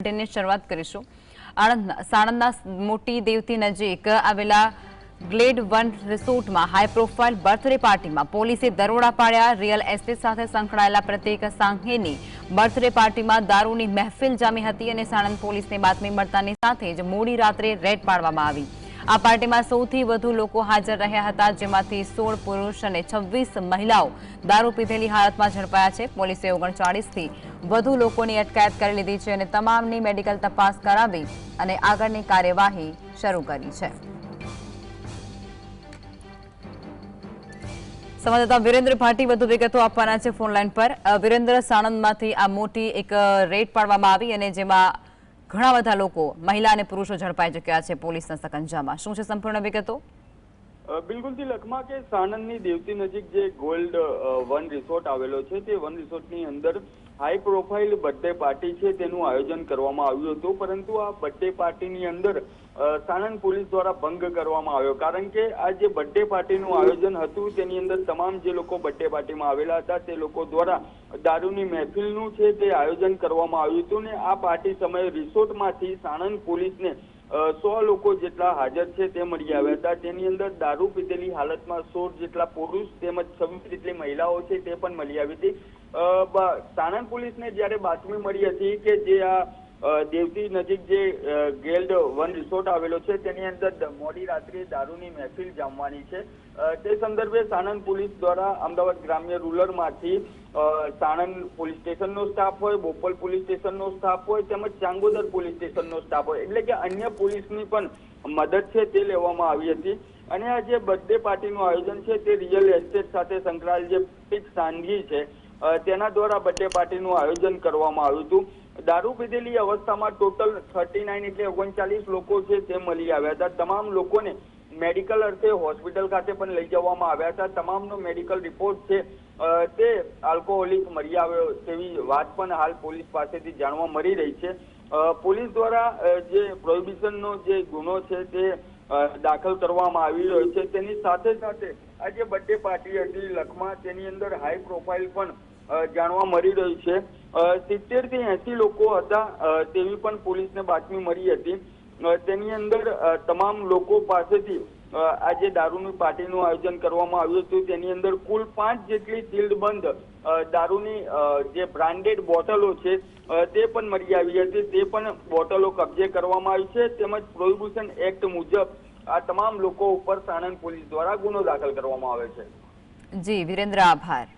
બુલેટિનની શરૂઆત કરીશું. આણંદના, સાણંદના મોટી દેવતી નજીક આવેલા ગ્લેડ વન રિસોર્ટમાં હાઈ પ્રોફાઇલ બર્થડે પાર્ટીમાં પોલીસે દરોડા પાડ્યા. રિયલ એસ્ટેટ સાથે સંકળાયેલા પ્રત્યેક સાંઘેની બર્થડે પાર્ટીમાં દારૂની મહેફિલ જામી હતી અને સાણંદ પોલીસને બાતમી મળતાની સાથે જ મોડી રાત્રે રેડ પાડવામાં આવી. આ પાર્ટીમાં સૌથી વધુ લોકો હાજર રહ્યા હતા, જેમાંથી સોળ પુરુષ અને છવ્વીસ મહિલાઓ દારૂ પીધેલી હાલતમાં ઝડપાયા છે. પોલીસે ઓગણચાળીસથી વધુ લોકોની અટકાયત કરી લીધી છે અને તમામની મેડિકલ તપાસ કરાવી અને આગળની કાર્યવાહી શરૂ કરી છે. સંવાદદાતા વિરેન્દ્ર ભાટી વધુ વિગતો આપવાના છે ફોનલાઈન પર. વિરેન્દ્ર, સાણંદમાંથી આ મોટી એક રેડ પાડવામાં આવી અને જેમાં ઘણા બધા લોકો, મહિલા અને પુરુષો ઝડપાઈ ચૂક્યા છે પોલીસના સકંજામાં શું છે સંપૂર્ણ વિગતો? અ, બિલકુલથી લખમાં કે સાણંદની દેવતી નજીક જે ગોલ્ડ વન રિસોર્ટ આવેલો છે તે વન રિસોર્ટની અંદર હાઈ પ્રોફાઇલ બર્થડે પાર્ટી છે તેનું આયોજન કરવામાં આવ્યું હતું. પરંતુ આ બર્થડે પાર્ટીની અંદર સાણંદ પોલીસ દ્વારા ભંગ કરવામાં આવ્યો. કારણ કે આ જે બર્થડે પાર્ટીનું આયોજન હતું તેની અંદર તમામ જે લોકો બર્થડે પાર્ટીમાં આવેલા હતા તે લોકો દ્વારા દારૂની મહેફિલનું છે તે આયોજન કરવામાં આવ્યું હતું ને આ પાર્ટી સમયે રિસોર્ટમાંથી સાણંદ પોલીસને સો લોકો જેટલા હાજર છે તે મળી આવ્યા હતા. તેની અંદર દારૂ પીધેલી હાલતમાં સોળ જેટલા પુરુષ તેમજ છવ્વીસ જેટલી મહિલાઓ છે તે પણ મળી આવી હતી. સાણંદ પોલીસને જ્યારે બાતમી મળી હતી કે જે આ દેવતી નજીક જે ગેલ્ડ વન રિસોર્ટ આવેલો છે, તેની અંદર મોડી રાત્રે દારૂની મહેફિલ જામવાની છે. તે સંદર્ભે સાણંદ પોલીસ દ્વારા અમદાવાદ ગ્રામ્ય રૂરલમાંથી સાણંદ પોલીસ સ્ટેશનનો સ્ટાફ હોય, બોપલ પોલીસ સ્ટેશનનો સ્ટાફ હોય, તેમજ ચાંગોદર પોલીસ સ્ટેશનનો સ્ટાફ હોય, એટલે કે અન્ય પોલીસની પણ મદદ છે તે લેવામાં આવી હતી. અને આ જે બર્થડે પાર્ટીનું આયોજન છે તે રિયલ એસ્ટેટ સાથે સંકળાયેલ જે સાંઘી છે તેના દ્વારા બર્થડે પાર્ટીનું આયોજન કરવામાં આવ્યું હતું. દારૂ પીધેલી અવસ્થામાં ટોટલ થર્ટી નાઇન એટલે ઓગણચાલીસ લોકો છે તે મળી આવ્યા હતા. તમામ લોકોને મેડિકલ અર્થે હોસ્પિટલ ખાતે પણ લઈ જવામાં આવ્યા હતા. તમામનો મેડિકલ રિપોર્ટ છે તે આલ્કોહોલિક મળી આવ્યો તેવી વાત પણ હાલ પોલીસ પાસેથી જાણવા મળી રહી છે. પોલીસ દ્વારા જે પ્રોહિબિશનનો જે ગુનો છે તે દાખલ કરવામાં આવી રહ્યો છે. તેની સાથે સાથે આ જે બર્થડે પાર્ટી હતી લખમાં. તેની અંદર હાઈ પ્રોફાઇલ પણ જાણવા મળી રહ્યું છે. સિત્તેરથી એસી લોકો હતા. તેવી પણ પોલીસને બાતમી મળી હતી. તેની અંદર તમામ લોકો પાસેથી આજે દારૂની પાર્ટીનું આયોજન કરવામાં આવ્યું હતું. તેની અંદર કુલ પાંચ જેટલી સીલ્ડ બંધ દારૂની જે બ્રાન્ડેડ બોટલો છે તે પણ મળી આવી હતી. તે પણ બોટલો કબજે કરવામાં આવી છે. તેમજ પ્રોહિબિશન એક્ટ મુજબ આ તમામ લોકો ઉપર સાણંદ પોલીસ દ્વારા ગુનો દાખલ કરવામાં આવે છે. જી, વિરેન્દ્ર, આભાર.